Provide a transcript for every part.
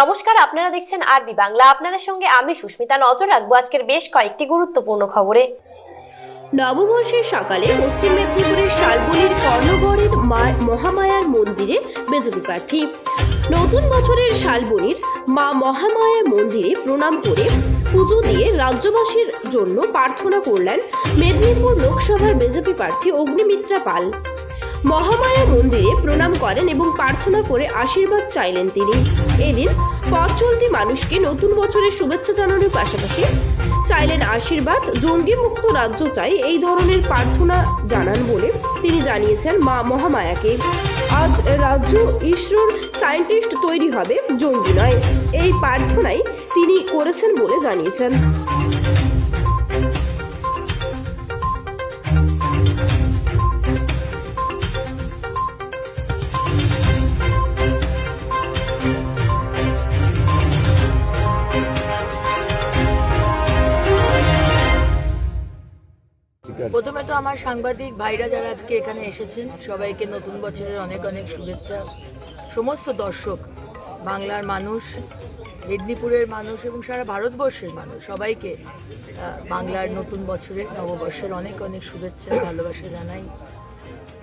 নমস্কার, আপনারা দেখছেন আরবি বাংলা। আপনাদের সঙ্গে আমি সুস্মিতা নজর রাখব আজকের বেশ কয়েকটি গুরুত্বপূর্ণ খবরে। নববর্ষের সকালে পশ্চিম মেদিনীপুরের শালবনির কর্ণগড়ের মহামায়ার মন্দিরে বিজেপি প্রার্থী। নতুন বছরের শালবনির মা মহামায়ার মন্দিরে প্রণাম করে পুজো দিয়ে রাজ্যবাসীর জন্য প্রার্থনা করলেন মেদিনীপুর লোকসভার বিজেপি প্রার্থী অগ্নিমিত্রা পাল। মহামায়া মন্দিরে প্রণাম করেন এবং প্রার্থনা করে আশীর্বাদ চাইলেন তিনি। এদিন পথ চলতি মানুষকে নতুন বছরের শুভেচ্ছা জানানোর পাশাপাশি চাইলেন আশীর্বাদ, জঙ্গি মুক্ত রাজ্য চাই, এই ধরনের প্রার্থনা জানান বলে তিনি জানিয়েছেন মা মহামায়াকে। আজ রাজ্য ইসরোর সায়েন্টিস্ট তৈরি হবে জঙ্গি নয়, এই প্রার্থনাই তিনি করেছেন বলে জানিয়েছেন। আমার সাংবাদিক ভাইরা যারা আজকে এখানে এসেছেন, সবাইকে নতুন বছরের অনেক অনেক শুভেচ্ছা। সমস্ত দর্শক, বাংলার মানুষ, মেদিনীপুরের মানুষ এবং সারা ভারতবর্ষের মানুষ, সবাইকে বাংলার নতুন বছরের, নববর্ষের অনেক অনেক শুভেচ্ছা, ভালোবাসা জানাই।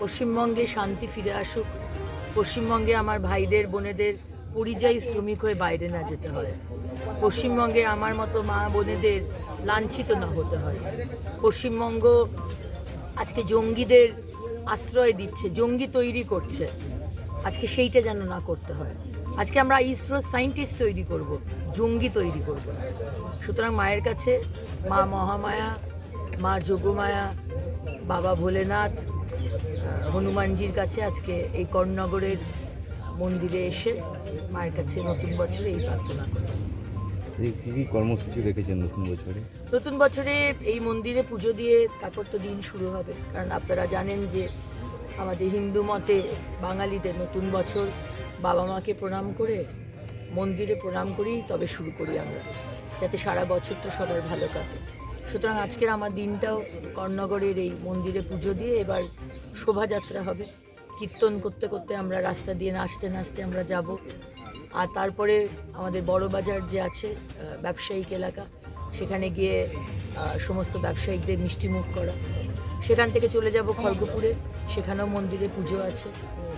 পশ্চিমবঙ্গে শান্তি ফিরে আসুক। পশ্চিমবঙ্গে আমার ভাইদের, বোনেদের পরিযায়ী শ্রমিক হয়ে বাইরে না যেতে হয়। পশ্চিমবঙ্গে আমার মতো মা বোনেদের লাঞ্ছিত না হতে হয়। পশ্চিমবঙ্গ আজকে জঙ্গিদের আশ্রয় দিচ্ছে, জঙ্গি তৈরি করছে। আজকে সেইটা যেন না করতে হয়। আজকে আমরা ইসরো সায়েন্টিস্ট তৈরি করব, জঙ্গি তৈরি করব। সুতরাং মায়ের কাছে, মা মহামায়া, মা যোগমায়া, বাবা ভোলেনাথ হনুমানজির কাছে আজকে এই কর্ণনগরের মন্দিরে এসে মায়ের কাছে নতুন বছরে এই প্রার্থনা করি এই কর্মসূচি রেখেছেন নতুন বছরে? নতুন বছরে এই মন্দিরে পুজো দিয়ে তারপর তো দিন শুরু হবে। কারণ আপনারা জানেন যে আমাদের হিন্দু মতে বাঙালিদের নতুন বছর বাবা মাকে প্রণাম করে, মন্দিরে প্রণাম করেই তবে শুরু করি আমরা। যাতে সারা বছরটা সবার ভালো কাটে। সুতরাং আজকের আমার দিনটাও কর্ণগরের এই মন্দিরে পুজো দিয়ে এবার শোভাযাত্রা হবে। কীর্তন করতে করতে আমরা রাস্তা দিয়ে নাচতে নাচতে আমরা যাব। আর তারপরে আমাদের বড় বাজার যে আছে ব্যবসায়িক এলাকা, সেখানে গিয়ে সমস্ত ব্যবসায়িকদের মিষ্টিমুখ করা। সেখান থেকে চলে যাব খড়গপুরে, সেখানেও মন্দিরে পুজো আছে।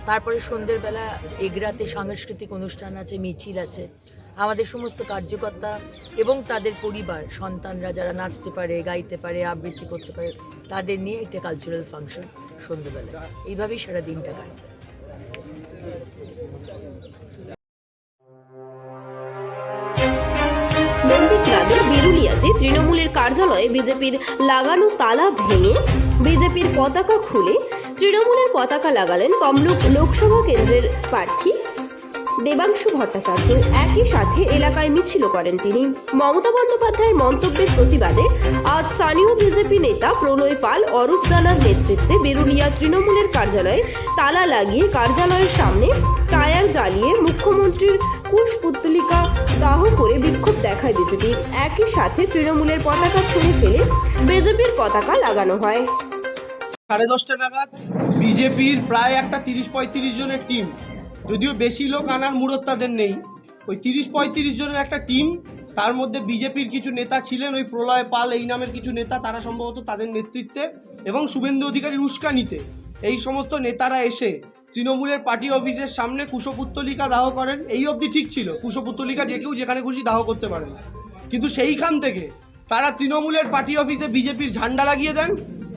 তারপরে সন্ধ্যের বেলা এগরাতে সাংস্কৃতিক অনুষ্ঠান আছে, মিছিল আছে। আমাদের সমস্ত কার্যকর্তা এবং তাদের পরিবার, সন্তানরা যারা নাচতে পারে, গাইতে পারে, আবৃত্তি করতে পারে, তাদের নিয়ে একটা কালচারাল ফাংশন সন্ধ্যেবেলা এইভাবেই সারা দিনটা কাটবে বিরুলিয়াতে তৃণমূলের কার্যালয়ে বিজেপির লাগানো তালা ভেঙে বিজেপির পতাকা খুলে তৃণমূলের পতাকা লাগালেন তমলুক লোকসভা কেন্দ্রের প্রার্থী দেবাংশু ভট্টাচার্য। একই সাথে এলাকায় মিছিল করেন তিনি। মমতা বন্দ্যোপাধ্যায়ের মন্তব্যের প্রতিবাদে আজ স্থানীয় বিজেপি নেতা প্রণয় পাল অরূপ জানার নেতৃত্বে বেরুলিয়া তৃণমূলের কার্যালয়ে তালা লাগিয়ে কার্যালয়ের সামনে টায়ার জ্বালিয়ে মুখ্যমন্ত্রীর কুশপুত্তলিকা দাহ করে বিক্ষোভ দেখায় বিজেপি। একই সাথে তৃণমূলের পতাকা ছুঁড়ে ফেলে বিজেপির পতাকা লাগানো হয়। সাড়ে দশটা নাগাদ বিজেপির প্রায় একটা তিরিশ পঁয়ত্রিশ জনের টিম যদিও বেশি লোক আনার মুরত তাদের নেই। ওই তিরিশ পঁয়ত্রিশ জনের একটা টিম তার মধ্যে বিজেপির কিছু নেতা ছিলেন, ওই প্রলয় পাল, এই নামের কিছু নেতা, তারা সম্ভবত তাদের নেতৃত্বে এবং শুভেন্দু অধিকারীর উস্কানিতে। এই সমস্ত নেতারা এসে তৃণমূলের পার্টি অফিসের সামনে কুশপুত্তলিকা দাহ করেন। এই অবধি ঠিক ছিল, কুশপুত্তলিকা যে কেউ যেখানে খুশি দাহ করতে পারেন। কিন্তু সেইখান থেকে তারা তৃণমূলের পার্টি অফিসে বিজেপির ঝান্ডা লাগিয়ে দেন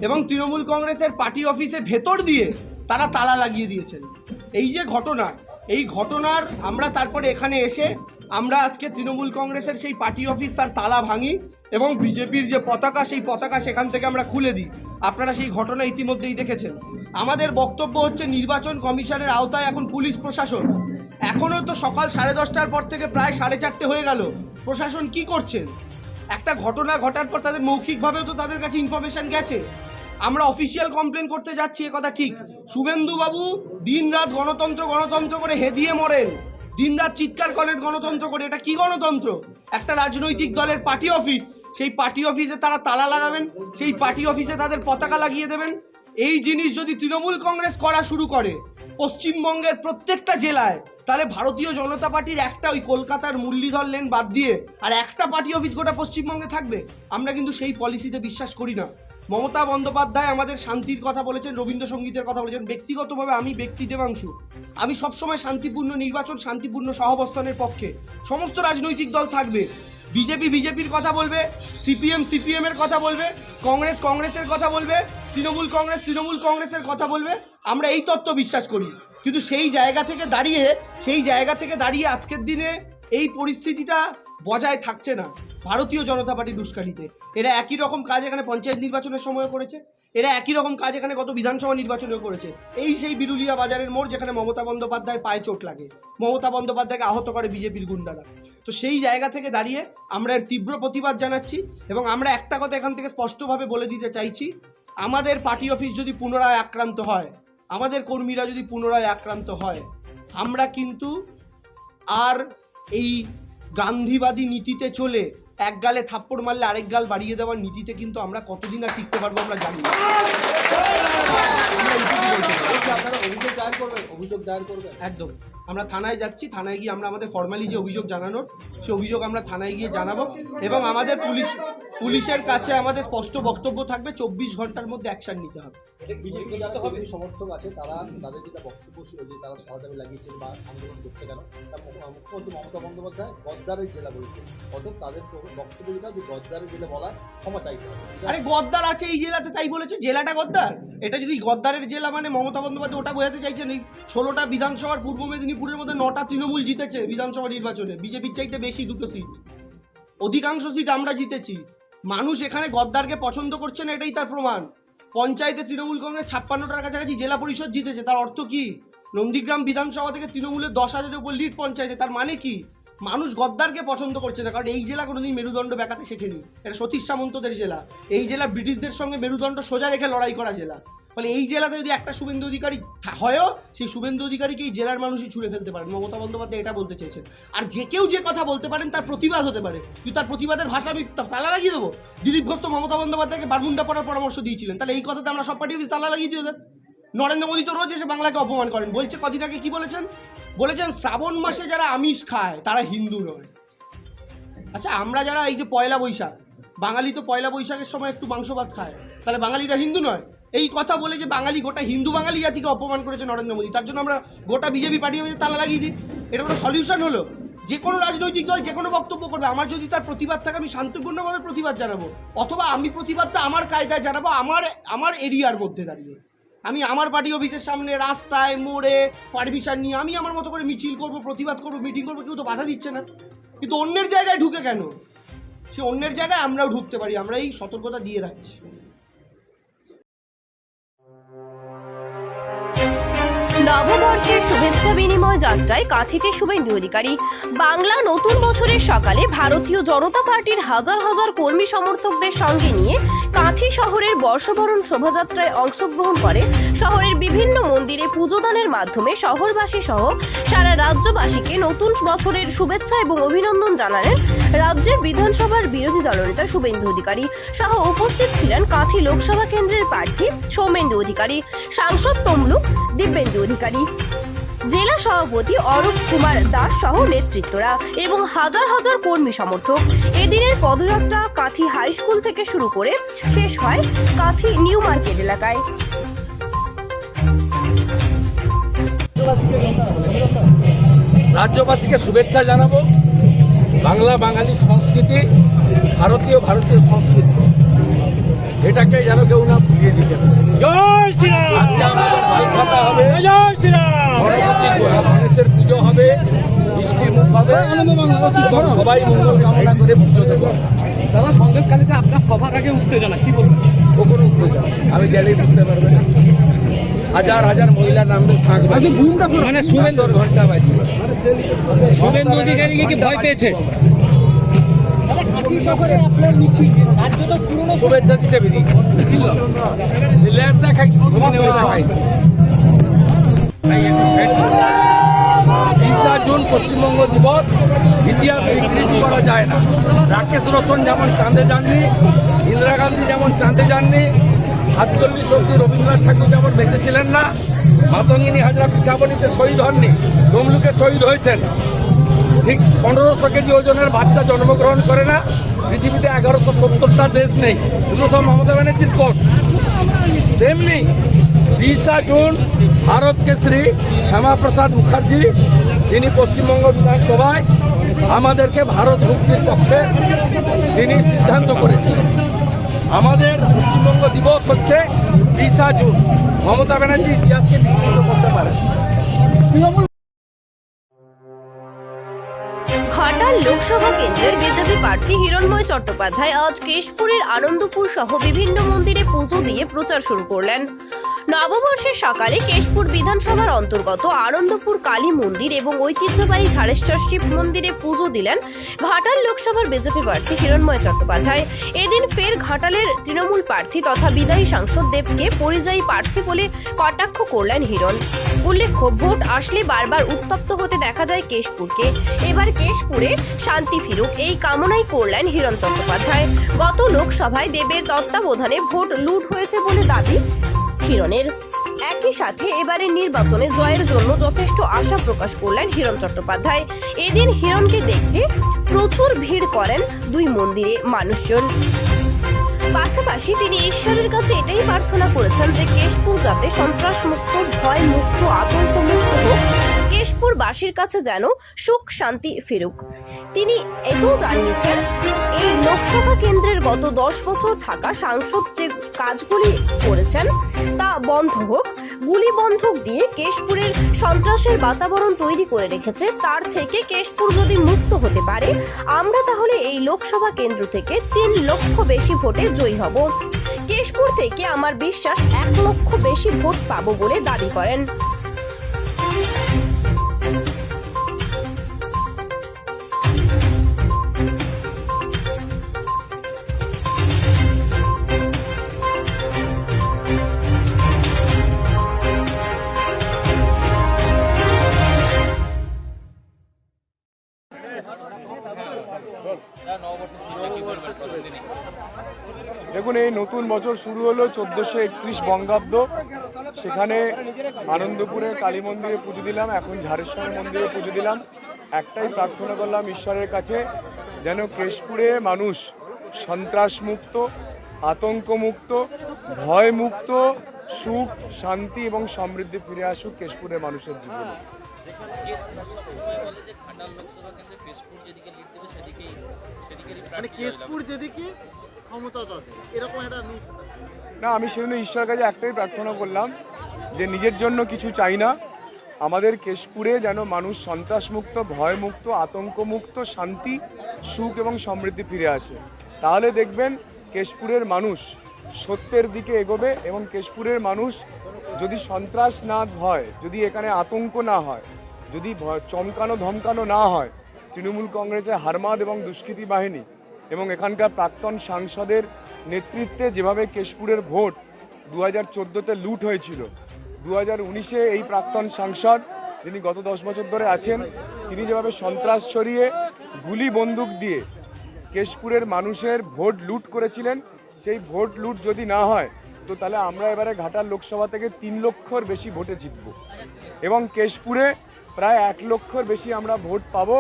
এবং তৃণমূল কংগ্রেসের পার্টি অফিসে ভেতর দিয়ে তারা তালা লাগিয়ে দিয়েছেন। এই যে ঘটনা, এই ঘটনার আমরা তারপরে এখানে এসে আমরা আজকে তৃণমূল কংগ্রেসের সেই পার্টি অফিস তার তালা ভাঙি এবং বিজেপির যে পতাকা, সেই পতাকা সেখান থেকে আমরা খুলে দিই। আপনারা সেই ঘটনা ইতিমধ্যেই দেখেছেন। আমাদের বক্তব্য হচ্ছে নির্বাচন কমিশনের আওতায় এখন পুলিশ প্রশাসন। এখনও তো সকাল সাড়ে দশটার পর থেকে প্রায় সাড়ে চারটে হয়ে গেল। প্রশাসন কি করছেন? একটা ঘটনা ঘটার পর তাদের মৌখিকভাবেও তো তাদের কাছে ইনফরমেশন গেছে। আমরা অফিসিয়াল কমপ্লেন করতে যাচ্ছি কথা ঠিক। শুভেন্দুবাবু দিন রাত গণতন্ত্র গণতন্ত্র করে হেদিয়ে মরেন। দিন রাত চিৎকার করেন গণতন্ত্র করে। এটা কি গণতন্ত্র? একটা রাজনৈতিক দলের পার্টি অফিস। সেই পার্টি অফিসে তারা তালা লাগাবেন, সেই পার্টি অফিসে তাদের পতাকা লাগিয়ে দেবেন। এই জিনিস যদি তৃণমূল কংগ্রেস করা শুরু করে, পশ্চিমবঙ্গের প্রত্যেকটা জেলায়, তাহলে ভারতীয় জনতা পার্টির একটা ওই কলকাতার মুরলীধর লেন বাদ দিয়ে আর একটা পার্টি অফিস গোটা পশ্চিমবঙ্গে থাকবে। আমরা কিন্তু সেই পলিসিতে বিশ্বাস করি না। মমতা বন্দ্যোপাধ্যায় আমাদের শান্তির কথা বলেছেন, রবীন্দ্রসঙ্গীতের কথা বলেছেন। ব্যক্তিগতভাবে আমি ব্যক্তি দেবাংশু। আমি সবসময় শান্তিপূর্ণ নির্বাচন, শান্তিপূর্ণ সহাবস্থানের পক্ষে। সমস্ত রাজনৈতিক দল থাকবে। বিজেপি বিজেপির কথা বলবে, সিপিএম সিপিএম এর কথা বলবে, কংগ্রেস কংগ্রেসের কথা বলবে, তৃণমূল কংগ্রেস তৃণমূল কংগ্রেসের কথা বলবে। আমরা এই তত্ত্ব বিশ্বাস করি। কিন্তু সেই জায়গা থেকে দাঁড়িয়ে, সেই জায়গা থেকে দাঁড়িয়ে আজকের দিনে এই পরিস্থিতিটা বজায় থাকছে না। ভারতীয় জনতা পার্টি উস্কানিতে এরা একই রকম কাজ এখানে পঞ্চায়েত নির্বাচনের সময় করেছে। এরা একই রকম কাজ এখানে গত বিধানসভা নির্বাচনেও করেছে। এই সেই বিরুলিয়া বাজারের মোড় যেখানে মমতা বন্দ্যোপাধ্যায়ের পায়ে চোট লাগে। মমতা বন্দ্যোপাধ্যায়কে আহত করে বিজেপির গুন্ডারা। তো সেই জায়গা থেকে দাঁড়িয়ে আমরা এর তীব্র প্রতিবাদ জানাচ্ছি এবং আমরা একটা কথা এখান থেকে স্পষ্টভাবে বলে দিতে চাইছি, আমাদের পার্টি অফিস যদি পুনরায় আক্রান্ত হয়, আমাদের কর্মীরা যদি পুনরায় আক্রান্ত হয়, আমরা কিন্তু আর এই গান্ধীবাদী নীতিতে চলে এক গালে থাপ্পড় মারলে আরেক গাল বাড়িয়ে দেওয়ার নীতিতে কিন্তু আমরা কতদিন আর টিকতে পারব আমরা জানি না। করবেন অভিযোগ দায়ান করবেন। একদম। আমরা থানায় যাচ্ছি থানায় গিয়ে আমরা আমাদের ফর্মালি যে অভিযোগ জানানোর সে অভিযোগ আমরা থানায় গিয়ে জানাব এবং আমাদের পুলিশ পুলিশের কাছে আমাদের স্পষ্ট বক্তব্য থাকবে চব্বিশ ঘণ্টার মধ্যে অ্যাকশন নিতে হবে। বিজেপি সমর্থক আছে তারা তাদের যেটা বক্তব্য ছিল যে তারা সহযোগী লাগিয়েছেন বা আন্দোলন করছে কেন মুখ্যমন্ত্রী মমতা বন্দ্যোপাধ্যায় গদ্দারের জেলা বলছে অতএব তাদের বক্তব্য যেটা যে গদ্দারের জেলা বলা ক্ষমা চাইতে হবে। আরে গদ্দার আছে এই জেলাতে তাই বলেছে জেলাটা গদ্দার? এটা যদি গদ্দারের জেলা মানে মমতা বন্দ্যোপাধ্যায় ওটা বোঝাতে চাইছেন এই ষোলোটা বিধানসভার পূর্ব মেদিনীপুরের মধ্যে নটা তৃণমূল জিতেছে বিধানসভা নির্বাচনে। বিজেপির চাইতে বেশি দুটো সিট অধিকাংশ সিট আমরা জিতেছি। মানুষ এখানে গদ্দারকে পছন্দ করছে না, এটাই তার প্রমাণ। পঞ্চায়েতে তৃণমূল কংগ্রেস ছাপ্পান্নটার কাছাকাছি জেলা পরিষদ জিতেছে, তার অর্থ কি? নন্দীগ্রাম বিধানসভা থেকে তৃণমূলের দশ হাজারের উপর লিড পঞ্চায়েতে, তার মানে কি? মানুষ গদ্দারকে পছন্দ করছে না, কারণ এই জেলা কোনোদিন মেরুদণ্ড বেঁকাতে শেখেনি। এটা সতীশ সামন্তদের জেলা। এই জেলা ব্রিটিশদের সঙ্গে মেরুদণ্ড সোজা রেখে লড়াই করা জেলা। ফলে এই জেলাতে যদি একটা শুভেন্দু অধিকারী হয়ও, সেই শুভেন্দু অধিকারীকে এই জেলার মানুষই ছুঁড়ে ফেলতে পারেন। মমতা বন্দ্যোপাধ্যায় এটা বলতে চেয়েছেন। আর যে কেউ যে কথা বলতে পারেন, তার প্রতিবাদ হতে পারে। কিন্তু তার প্রতিবাদের ভাষা আমি তালা লাগিয়ে দেবো। দিলীপ ঘোষ তো মমতা বন্দ্যোপাধ্যায়কে বারমুন্ডা পড়ার পরামর্শ দিয়েছিলেন। তাহলে এই কথাতে আমরা সব পার্টি তালা লাগিয়ে দিয়ে নরেন্দ্র মোদী তো রোজ এসে বাংলাকে অপমান করেন। বলছে কদিন আগে কি বলেছেন? বলেছেন, শ্রাবণ মাসে যারা আমিষ খায়, তারা হিন্দু নয়। আচ্ছা আমরা যারা এই যে পয়লা বৈশাখ, বাঙালি তো পয়লা বৈশাখের সময় একটু মাংস ভাত খায়। তাহলে বাঙালিরা হিন্দু নয়? এই কথা বলে যে বাঙালি, গোটা হিন্দু বাঙালি জাতিকে অপমান করেছে নরেন্দ্র মোদী, তার জন্য আমরা গোটা বিজেপি পার্টি তালা লাগিয়ে দিই, এটা কোনো সলিউশন হলো? যে কোনো রাজনৈতিক দল যে কোনো বক্তব্য করবে, আমার যদি তার প্রতিবাদ থাকে, আমি শান্তিপূর্ণভাবে প্রতিবাদ জানাব। অথবা আমি প্রতিবাদটা আমার কায়দায় জানাব, আমার আমার এরিয়ার মধ্যে দাঁড়িয়ে। আমি আমার পার্টি অফিসের সামনে রাস্তায় মোড়ে পারমিশন নিয়ে আমি আমার মতো করে মিছিল করব, প্রতিবাদ করব মিটিং করব, কেউ তো বাধা দিচ্ছে না। কিন্তু অন্যের জায়গায় ঢুকে কেন? সে অন্যের জায়গায় আমরাও ঢুকতে পারি আমরা এই সতর্কতা দিয়ে রাখছি। নববর্ষের শুভেচ্ছা বিনিময় যাত্রায় কাঁথিতে শুভেন্দু অধিকারী। বাংলা নতুন বছরের সকালে ভারতীয় জনতা পার্টির হাজার হাজার কর্মী সমর্থকদের সঙ্গে নিয়ে কাঁথি শহরের বর্ষবরণ শোভাযাত্রায় অংশগ্রহণ করে শহরের বিভিন্ন মন্দিরে পুজোদানের মাধ্যমে শহরবাসী সহ সারা রাজ্যবাসীকে নতুন বছরের শুভেচ্ছা এবং অভিনন্দন জানালেন রাজ্যের বিধানসভার বিরোধী দলনেতা শুভেন্দু অধিকারী। সহ উপস্থিত ছিলেন কাঁথি লোকসভা কেন্দ্রের প্রার্থী সৌমেন্দু অধিকারী। সাংসদ তমলুক দিব্যেন্দু অধিকারী জেলা সভাপতি অরূপ কুমার দাস সহ নেতৃত্বরা এবং হাজার হাজার কর্মী সমর্থক। এদিনের পদযাত্রা কাঁথি হাই স্কুল থেকে শুরু করে শেষ হয় কাঁথি নিউ মার্কেট এলাকায়। রাজ্যবাসীকে শুভেচ্ছা জানাব। বাংলা বাঙালি সংস্কৃতি, ভারতীয় ভারতীয় সংস্কৃতি। এটাকে যেন কেউ না ভুলিয়ে দিতে পারে। আজকে আমাদের মালখাতা হবে। গণপতি গণেশের পুজো হবে বৃষ্টি মুখ হবে। এবং সবাই মঙ্গল কামনা করে পুজো দেবো। দাদা সন্দেশকালীতে আপনার সবার আগে উত্তেজনা কি বলবেন? কখনো উত্তেজনা। আমি গেলেই বুঝতে পারবে। না হাজার হাজার মহিলা নামবে শাঁখ মানে শুভেন্দুর ঘণ্টা বাজবে শুভেন্দু অধিকারীকে কি ভয় পেয়েছে? তিরিশা জুন পশ্চিমবঙ্গ দিবস, ইতিহাস বিকৃতি করা যায় না। রাকেশ রোশন যেমন চাঁদে যাননি, ইন্দিরা গান্ধী যেমন চাঁদে যাননি, সাতচল্লিশ অব্দি রবীন্দ্রনাথ ঠাকুর যেমন বেঁচে ছিলেন না, মাতঙ্গিনী হাজরা পিছাবনিতে শহীদ হননি, তমলুকে শহীদ হয়েছেন। ঠিক পনেরোশো কেজি ওজনের বাচ্চা জন্মগ্রহণ করে না। পৃথিবীতে এগারোশো সত্তরটা দেশ নেই। এগুলো সব মমতা ব্যানার্জির কোট। তেমনি বিশা জুন ভারত কেশরী শ্যামাপ্রসাদ মুখার্জি তিনি পশ্চিমবঙ্গ বিধানসভায় আমাদেরকে ভারত মুক্তির পক্ষে তিনি সিদ্ধান্ত করেছিলেন। আমাদের পশ্চিমবঙ্গ দিবস হচ্ছে বিশা জুন। মমতা ব্যানার্জি ইতিহাসকে বিকৃত করতে পারে ঘাটাল লোকসভা কেন্দ্রের বিজেপি প্রার্থী হিরণময় চট্টোপাধ্যায় আজ কেশপুরের আনন্দপুর সহ বিভিন্ন মন্দিরে পুজো দিয়ে প্রচার শুরু করলেন। নববর্ষের সকালে কেশপুর বিধানসভার অন্তর্গত আনন্দপুর কালী মন্দির এবং ঐতিহ্যবাহী ঝাড়েশ্বর শিব মন্দিরে পুজো দিলেন ঘাটাল লোকসভার বিজেপি প্রার্থী হিরণময় চট্টোপাধ্যায়। এদিন ফের ঘাটালের তৃণমূল প্রার্থী তথা বিদায়ী সাংসদ দেবকে পরিযায়ী প্রার্থী বলে কটাক্ষ করলেন হিরণ। উল্লেখ্য, ভোট আসলে বারবার উত্তপ্ত হতে দেখা যায় কেশপুরকে। এবার কেশপুরে শান্তি ফিরুক, এই কামনাই করলেন হিরণ চট্টোপাধ্যায়। গত লোকসভায় দেবের তত্ত্বাবধানে ভোট লুট হয়েছে বলে দাবি হিরণের। একই সাথে এবারে নির্বাচনে জয়ের জন্য যথেষ্ট আশা প্রকাশ করলেন হিরণ চট্টোপাধ্যায়। এদিন হিরণকে দেখতে প্রচুর ভিড় করেন দুই মন্দিরে মানুষজন। পাশাপাশি তিনি ঈশ্বরের কাছে এটাই প্রার্থনা করেছেন যে কেশপুর যাতে সন্ত্রাস মুক্ত ভয় মুক্ত আতঙ্ক মুক্ত হোক কেশপুর বাসীর কাছে যেন সুখ শান্তি ফিরুক। তিনি এটাও জানিয়েছেন, এই লোকসভা কেন্দ্রের গত দশ বছর থাকা সাংসদ যে কাজগুলি করেছেন, তা বন্ধ হোক, গুলি বন্ধক দিয়ে কেশপুরের সন্ত্রাসের বাতাবরণ তৈরি করে রেখেছে, তার থেকে কেশপুর যদি মুক্ত হতে পারে, আমরা তাহলে এই লোকসভা কেন্দ্র থেকে তিন লক্ষ বেশি ভোটে জয়ী হব। কেশপুর থেকে আমার বিশ্বাস, এক লক্ষ বেশি ভোট পাবো বলে দাবি করেন। নতুন বছর শুরু হলো চোদ্দোশো একত্রিশ বঙ্গাব্দ। সেখানে আনন্দপুরে কালী মন্দিরে পুজো দিলাম, এখন ঝাড়েশ্বর মন্দিরে পুজো দিলাম। একটাই প্রার্থনা করলাম ঈশ্বরের কাছে, যেন কেশপুরে মানুষ সন্ত্রাস মুক্ত আতঙ্ক মুক্ত ভয় মুক্ত সুখ, শান্তি এবং সমৃদ্ধি ফিরে আসুক কেশপুরের মানুষের জীবনে। মানে কেশপুর যেদিকে না, আমি সেজন্য ঈশ্বরের কাছে একটাই প্রার্থনা করলাম যে নিজের জন্য কিছু চাই না। আমাদের কেশপুরে যেন মানুষ সন্ত্রাসমুক্ত, ভয়মুক্ত, আতঙ্কমুক্ত, শান্তি, সুখ এবং সমৃদ্ধি ফিরে আসে। তাহলে দেখবেন কেশপুরের মানুষ সত্যের দিকে এগোবে এবং কেশপুরের মানুষ যদি সন্ত্রাস না হয়, যদি এখানে আতঙ্ক না হয়, যদি চমকানো ধমকানো না হয়, তৃণমূল কংগ্রেসের হারমাদ এবং দুষ্কৃতী বাহিনী এবং এখানকার প্রাক্তন সাংসদের নেতৃত্বে যেভাবে কেশপুরের ভোট দু হাজার লুট হয়েছিল দু হাজার উনিশে এই প্রাক্তন সাংসদ যিনি গত দশ বছর ধরে আছেন, তিনি যেভাবে সন্ত্রাস ছড়িয়ে গুলি বন্দুক দিয়ে কেশপুরের মানুষের ভোট লুট করেছিলেন, সেই ভোট লুট যদি না হয়, তো তাহলে আমরা এবারে ঘাটাল লোকসভা থেকে তিন লক্ষর বেশি ভোটে জিতব। এবং কেশপুরে প্রায় এক লক্ষর বেশি আমরা ভোট পাবো,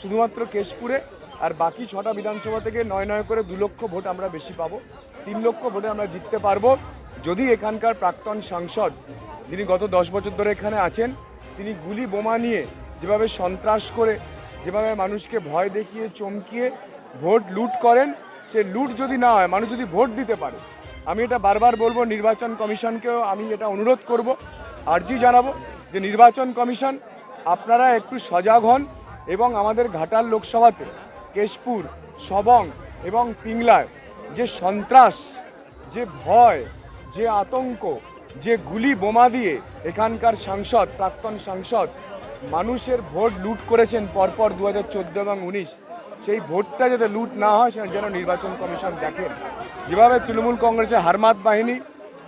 শুধুমাত্র কেশপুরে। আর বাকি ছটা বিধানসভা থেকে নয় নয় করে দু লক্ষ ভোট আমরা বেশি পাবো। তিন লক্ষ ভোটে আমরা জিততে পারব। যদি এখানকার প্রাক্তন সাংসদ, যিনি গত দশ বছর ধরে এখানে আছেন, তিনি গুলি বোমা নিয়ে যেভাবে সন্ত্রাস করে, যেভাবে মানুষকে ভয় দেখিয়ে, চমকিয়ে ভোট লুট করেন, সে লুট যদি না হয়, মানুষ যদি ভোট দিতে পারে, আমি এটা বারবার বলব, নির্বাচন কমিশনকেও আমি এটা অনুরোধ করব, আর্জি জানাব যে নির্বাচন কমিশন, আপনারা একটু সজাগ হন এবং আমাদের ঘাটাল লোকসভাতে কেশপুর, সবং এবং পিংলায় যে সন্ত্রাস, যে ভয়, যে আতঙ্ক, যে গুলি বোমা দিয়ে এখানকার সাংসদ, প্রাক্তন সাংসদ মানুষের ভোট লুট করেছেন পরপর দু হাজার চোদ্দ এবং উনিশ। সেই ভোটটা যাতে লুট না হয়, সেটা যেন নির্বাচন কমিশন দেখেন যেভাবে তৃণমূল কংগ্রেসের হারমাত বাহিনী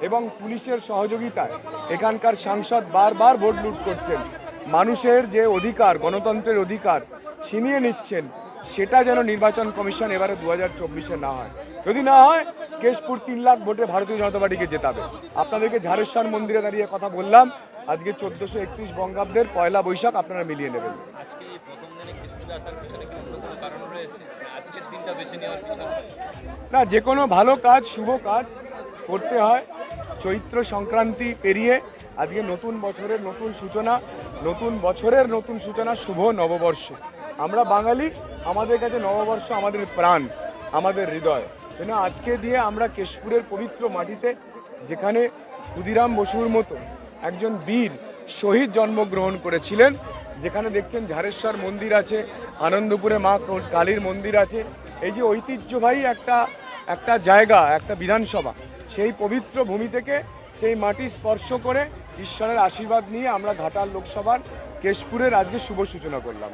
এবং পুলিশের সহযোগিতায় এখানকার সাংসদ বারবার ভোট লুট করছেন। মানুষের যে অধিকার, গণতন্ত্রের অধিকার ছিনিয়ে নিচ্ছেন সেটা যেন নির্বাচন কমিশন এবারে দু হাজার চব্বিশে না হয়। যদি না হয় কেশপুর তিন লাখ ভোটে ভারতীয় জনতা পার্টিকে জেতাবে। আপনাদেরকে ঝাড়েশ্বর মন্দিরে দাঁড়িয়ে কথা বললাম। আজকে চোদ্দশো একত্রিশ বঙ্গাব্দের পয়লা বৈশাখ আপনারা মিলিয়ে নেবেন। না যে কোনো ভালো কাজ শুভ কাজ করতে হয়। চৈত্র সংক্রান্তি পেরিয়ে আজকে নতুন বছরের নতুন সূচনা নতুন বছরের নতুন সূচনা শুভ নববর্ষ। আমরা বাঙালি, আমাদের কাছে নববর্ষ আমাদের প্রাণ, আমাদের হৃদয়। কেন আজকে দিয়ে আমরা কেশপুরের পবিত্র মাটিতে, যেখানে ক্ষুদিরাম বসুর মতো একজন বীর শহীদ জন্মগ্রহণ করেছিলেন, যেখানে দেখছেন ঝাড়েশ্বর মন্দির আছে, আনন্দপুরে মা কালীর মন্দির আছে, এই যে ঐতিহ্যবাহী একটা একটা জায়গা, একটা বিধানসভা, সেই পবিত্র ভূমি থেকে সেই মাটি স্পর্শ করে ঈশ্বরের আশীর্বাদ নিয়ে আমরা ঘাটাল লোকসভার কেশপুরের আজকে শুভ সূচনা করলাম।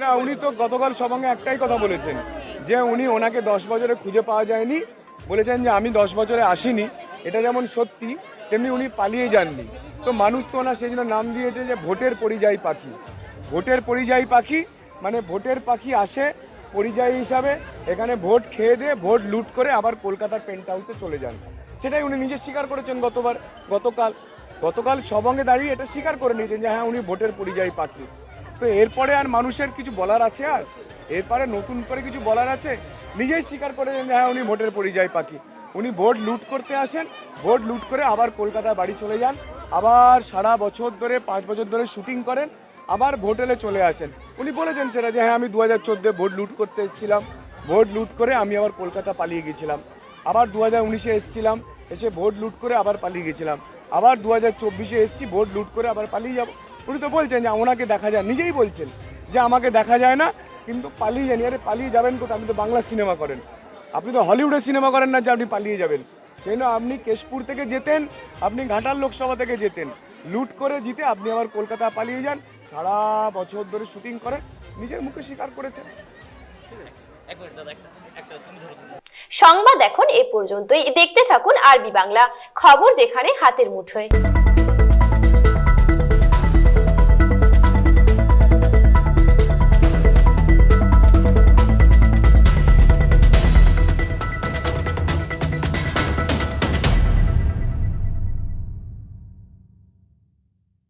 না, উনি তো গতকাল সবঙ্গে একটাই কথা বলেছেন, যে উনি ওনাকে দশ বছরে খুঁজে পাওয়া যায়নি। বলেছেন যে আমি দশ বছরে আসিনি, এটা যেমন সত্যি, তেমনি উনি পালিয়ে যাননি। তো মানুষ তো ওনার সেই জন্য নাম দিয়েছে যে ভোটের পরিযায়ী পাখি। ভোটের পরিযায়ী পাখি মানে ভোটের পাখি আসে পরিযায়ী হিসাবে এখানে ভোট খেয়ে দিয়ে ভোট লুট করে আবার কলকাতার পেন্ট হাউসে চলে যান। সেটাই উনি নিজে স্বীকার করেছেন গতবার, গতকাল। গতকাল সবঙ্গে দাঁড়িয়ে এটা স্বীকার করে নিয়েছেন যে হ্যাঁ উনি ভোটের পরিযায়ী পাখি। তো এরপরে আর মানুষের কিছু বলার আছে আর? এরপরে নতুন করে কিছু বলার আছে? নিজেই স্বীকার করেছেন যে হ্যাঁ উনি ভোটের পরিযায়ী পাখি। উনি ভোট লুট করতে আসেন, ভোট লুট করে আবার কলকাতায় বাড়ি চলে যান। আবার সারা বছর ধরে, পাঁচ বছর ধরে শুটিং করেন। আবার ভোটেলে চলে আসেন। উনি বলেছেন সেটা যে হ্যাঁ আমি দু হাজার চোদ্দোয় ভোট লুট করতে এসেছিলাম। ভোট লুট করে আমি আবার কলকাতা পালিয়ে গেছিলাম। আবার দু হাজার উনিশে এসেছিলাম, এসে ভোট লুট করে আবার পালিয়ে গেছিলাম। আবার দু হাজার চব্বিশে এসেছি, ভোট লুট করে আবার পালিয়ে যাব। উনি তো বলছেন যে, ওনাকে দেখা যায়। নিজেই বলছেন যে, আমাকে দেখা যায় না, কিন্তু পালিয়ে জানি আরে, পালিয়ে যাবেন কোথায়? আপনি তো বাংলা সিনেমা করেন। আপনি তো হলিউডে সিনেমা করেন না যে, আপনি পালিয়ে যাবেন। সেই জন্য আপনি কেশপুর থেকে যেতেন, আপনি ঘাটাল লোকসভা থেকে যেতেন। লুট করে জিতে আপনি আবার কলকাতা পালিয়ে যান। সারা বছর ধরে শুটিং করে, নিজের মুখে স্বীকার তুমি। সংবাদ এখন এ পর্যন্তই দেখতে থাকুন আরবি বাংলা, খবর যেখানে হাতের মুঠোয়